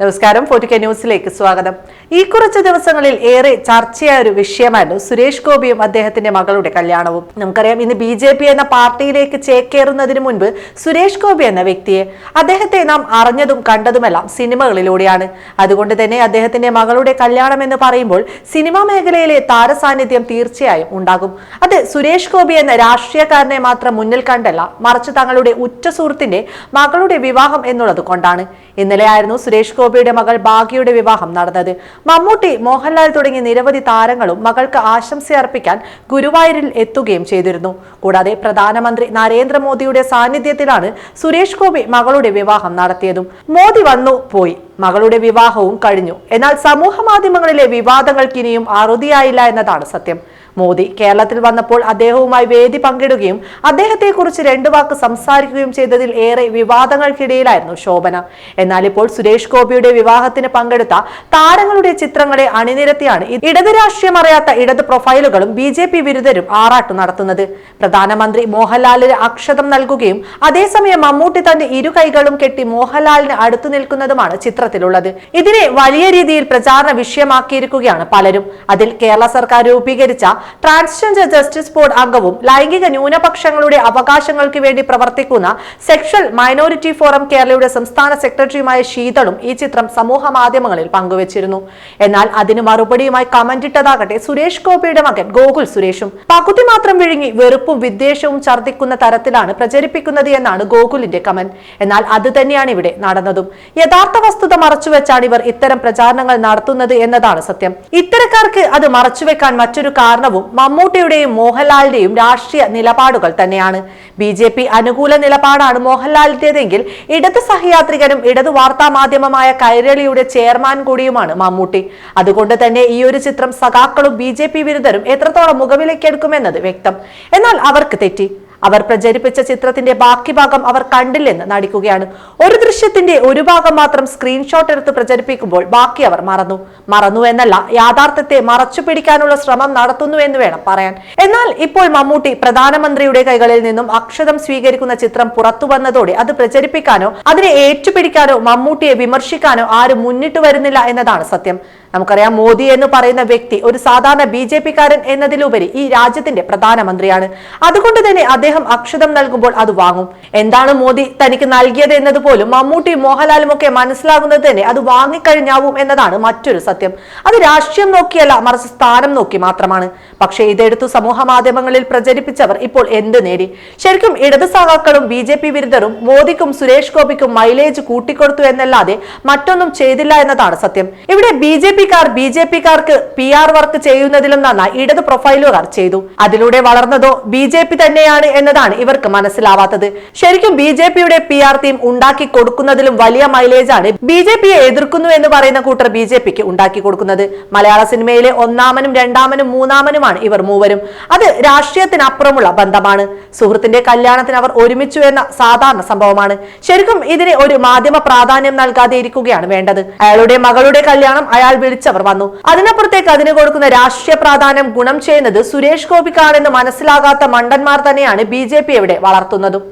നമസ്കാരം. ഫോർട്ടിക്ക ന്യൂസിലേക്ക് സ്വാഗതം. ഈ കുറച്ച് ദിവസങ്ങളിൽ ഏറെ ചർച്ചയായ ഒരു വിഷയമായിരുന്നു സുരേഷ് ഗോപിയും അദ്ദേഹത്തിന്റെ മകളുടെ കല്യാണവും. നമുക്കറിയാം ഇന്ന് ബി ജെ പി എന്ന പാർട്ടിയിലേക്ക് ചേക്കേറുന്നതിന് മുൻപ് സുരേഷ് ഗോപി എന്ന വ്യക്തിയെ അദ്ദേഹത്തെ നാം അറിഞ്ഞതും കണ്ടതുമെല്ലാം സിനിമകളിലൂടെയാണ്. അതുകൊണ്ട് തന്നെ അദ്ദേഹത്തിന്റെ മകളുടെ കല്യാണം എന്ന് പറയുമ്പോൾ സിനിമാ മേഖലയിലെ താരസാന്നിധ്യം തീർച്ചയായും ഉണ്ടാകും. അത് സുരേഷ് ഗോപി എന്ന രാഷ്ട്രീയക്കാരനെ മാത്രം മുന്നിൽ കണ്ടല്ല മറിച്ച് തങ്ങളുടെ ഉറ്റ സുഹൃത്തിന്റെ മകളുടെ വിവാഹം എന്നുള്ളത് കൊണ്ടാണ്. ഇന്നലെ ആയിരുന്നു സുരേഷ് ഗോപിയുടെ മകൾ ഭാഗ്യയുടെ വിവാഹം നടന്നത്. മമ്മൂട്ടി മോഹൻലാൽ തുടങ്ങിയ നിരവധി താരങ്ങളും മകൾക്ക് ആശംസ അർപ്പിക്കാൻ ഗുരുവായൂരിൽ എത്തുകയും ചെയ്തിരുന്നു. കൂടാതെ പ്രധാനമന്ത്രി നരേന്ദ്രമോദിയുടെ സാന്നിധ്യത്തിലാണ് സുരേഷ് ഗോപി മകളുടെ വിവാഹം നടത്തിയതും. മോദി വന്നു പോയി. മകളുടെ വിവാഹവും കഴിഞ്ഞു. എന്നാൽ സമൂഹ മാധ്യമങ്ങളിലെ വിവാദങ്ങൾക്കിനിയും അറുതിയായില്ല എന്നതാണ് സത്യം. മോദി. കേരളത്തിൽ വന്നപ്പോൾ അദ്ദേഹവുമായി വേദി പങ്കിടുകയും അദ്ദേഹത്തെക്കുറിച്ച് രണ്ടു വാക്ക് സംസാരിക്കുകയും ചെയ്തതിൽ ഏറെ വിവാദങ്ങൾക്കിടയിലായിരുന്നു ശോഭന. എന്നാൽ ഇപ്പോൾ സുരേഷ് ഗോപിയുടെ വിവാഹത്തിന് പങ്കെടുത്ത താരങ്ങളുടെ ചിത്രങ്ങളെ അണിനിരത്തിയാണ് ഇടത് രാഷ്ട്രീയം അറിയാത്ത ഇടത് പ്രൊഫൈലുകളും ബി ജെ പി വിരുദ്ധരും ആറാട്ടു നടത്തുന്നത്. പ്രധാനമന്ത്രി മോഹൻലാലിന് അക്ഷതം നൽകുകയും അതേസമയം മമ്മൂട്ടി തന്റെ ഇരു കൈകളും കെട്ടി മോഹൻലാലിന് അടുത്തു നിൽക്കുന്നതുമാണ് ചിത്രത്തിലുള്ളത്. ഇതിനെ വലിയ രീതിയിൽ പ്രചാരണ വിഷയമാക്കിയിരിക്കുകയാണ് പലരും. അതിൽ കേരള സർക്കാർ രൂപീകരിച്ച ട്രാൻസ്ജെൻഡർ ജസ്റ്റിസ് ബോർഡ് അംഗവും ലൈംഗിക ന്യൂനപക്ഷങ്ങളുടെ അവകാശങ്ങൾക്ക് വേണ്ടി പ്രവർത്തിക്കുന്ന സെക്ഷൽ മൈനോറിറ്റി ഫോറം കേരളയുടെ സംസ്ഥാന സെക്രട്ടറിയുമായ ശീതളും ഈ ചിത്രം സമൂഹ മാധ്യമങ്ങളിൽ പങ്കുവച്ചിരുന്നു. എന്നാൽ അതിന് മറുപടിയുമായി കമന്റ് ഇട്ടതാകട്ടെ സുരേഷ് ഗോപിയുടെ മകൻ ഗോകുൽ സുരേഷും. പകുതി മാത്രം വിഴുങ്ങി വെറുപ്പും വിദ്വേഷവും ഛർദ്ദിക്കുന്ന തരത്തിലാണ് പ്രചരിപ്പിക്കുന്നത് എന്നാണ് ഗോകുലിന്റെ കമന്റ് എന്നാൽ അത് തന്നെയാണ് ഇവിടെ നടന്നതും. യഥാർത്ഥ വസ്തുത മറച്ചുവെച്ചാണ് ഇവർ ഇത്തരം പ്രചാരണങ്ങൾ നടത്തുന്നത് എന്നതാണ് സത്യം. ഇത്തരക്കാർക്ക് അത് മറച്ചുവെക്കാൻ മറ്റൊരു കാരണവും മമ്മൂട്ടിയുടെയും മോഹൻലാലിന്റെയും രാഷ്ട്രീയ നിലപാടുകൾ തന്നെയാണ്. ബി ജെ പി അനുകൂല നിലപാടാണ് മോഹൻലാലിന്റേതെങ്കിൽ ഇടതു സഹയാത്രികനും ഇടത് വാർത്താ മാധ്യമമായ കൈരളിയുടെ ചെയർമാൻ കൂടിയുമാണ് മമ്മൂട്ടി. അതുകൊണ്ട് തന്നെ ഈ ഒരു ചിത്രം സഖാക്കളും ബി ജെ പി വിരുദ്ധരും എത്രത്തോളം മുഖവിലേക്കെടുക്കുമെന്നത് വ്യക്തം. എന്നാൽ അവർക്ക് തെറ്റി. അവർ പ്രചരിപ്പിച്ച ചിത്രത്തിന്റെ ബാക്കി ഭാഗം അവർ കണ്ടില്ലെന്ന് നടിക്കുകയാണ്. ഒരു ദൃശ്യത്തിന്റെ ഒരു ഭാഗം മാത്രം സ്ക്രീൻഷോട്ട് എടുത്ത് പ്രചരിപ്പിക്കുമ്പോൾ ബാക്കി അവർ മറന്നു. മറന്നു എന്നല്ല യാഥാർത്ഥ്യത്തെ മറച്ചു പിടിക്കാനുള്ള ശ്രമം നടത്തുന്നു എന്ന് വേണം പറയാൻ. എന്നാൽ ഇപ്പോൾ മമ്മൂട്ടി പ്രധാനമന്ത്രിയുടെ കൈകളിൽ നിന്നും അക്ഷതം സ്വീകരിക്കുന്ന ചിത്രം പുറത്തു വന്നതോടെ അത് പ്രചരിപ്പിക്കാനോ അതിനെ ഏറ്റുപിടിക്കാനോ മമ്മൂട്ടിയെ വിമർശിക്കാനോ ആരും മുന്നിട്ട് വരുന്നില്ല എന്നതാണ് സത്യം. നമുക്കറിയാം മോദി എന്ന് പറയുന്ന വ്യക്തി ഒരു സാധാരണ ബി ജെ പിക്കാരൻ എന്നതിലുപരി ഈ രാജ്യത്തിന്റെ പ്രധാനമന്ത്രിയാണ്. അതുകൊണ്ട് തന്നെ അദ്ദേഹം അക്ഷതം നൽകുമ്പോൾ അത് വാങ്ങും. എന്താണ് മോദി തനിക്ക് നൽകിയത് എന്നതുപോലും മമ്മൂട്ടി മോഹൻലാലും ഒക്കെ മനസ്സിലാകുന്നത് തന്നെ അത് വാങ്ങിക്കഴിഞ്ഞാവും എന്നതാണ് മറ്റൊരു സത്യം. അത് രാഷ്ട്രീയം നോക്കിയല്ല മറിച്ച് സ്ഥാനം നോക്കി മാത്രമാണ്. പക്ഷേ ഇതെടുത്തു സമൂഹ മാധ്യമങ്ങളിൽ പ്രചരിപ്പിച്ചവർ ഇപ്പോൾ എന്ത് നേടി? ശരിക്കും ഇടത് സഹാക്കളും ബി ജെ പി വിരുദ്ധരും മോദിക്കും സുരേഷ് ഗോപിക്കും മൈലേജ് കൂട്ടിക്കൊടുത്തു എന്നല്ലാതെ മറ്റൊന്നും ചെയ്തില്ല എന്നതാണ് സത്യം. ഇവിടെ ബി ജെ പിക്കാർ ബി ജെ പിക്കാർക്ക് പി ആർ വർക്ക് ചെയ്യുന്നതിലും നന്നായി ഇടത് പ്രൊഫൈലുകാർ ചെയ്തു. അതിലൂടെ വളർന്നതോ ബി ജെ പി തന്നെയാണ് എന്നതാണ് ഇവർക്ക് മനസ്സിലാവാത്തത്. ശരിക്കും ബി ജെ പിയുടെ പി ആർ ടീം ഉണ്ടാക്കി കൊടുക്കുന്നതിലും വലിയ മൈലേജാണ് ബി ജെ പിയെ എതിർക്കുന്നു എന്ന് പറയുന്ന കൂട്ടർ ബി ജെ പിക്ക് ഉണ്ടാക്കി കൊടുക്കുന്നത്. മലയാള സിനിമയിലെ ഒന്നാമനും രണ്ടാമനും മൂന്നാമനുമാണ് ഇവർ മൂവരും. അത് രാഷ്ട്രീയത്തിനപ്പുറമുള്ള ബന്ധമാണ്. സുഹൃത്തിന്റെ കല്യാണത്തിന് അവർ ഒരുമിച്ചു എന്ന സാധാരണ സംഭവമാണ്. ശരിക്കും ഇതിന് ഒരു മാധ്യമ പ്രാധാന്യം നൽകാതെ ഇരിക്കുകയാണ് വേണ്ടത്. അയാളുടെ മകളുടെ കല്യാണം അയാൾ വിളിച്ചവർ വന്നു. അതിനപ്പുറത്തേക്ക് അതിന് കൊടുക്കുന്ന രാഷ്ട്രീയ പ്രാധാന്യം ഗുണം ചെയ്യുന്നത് സുരേഷ് ഗോപിക്കാണെന്ന് മനസ്സിലാകാത്ത മണ്ടന്മാർ തന്നെയാണ് ബി ജെ പി എവിടെ വളർത്തുന്നതും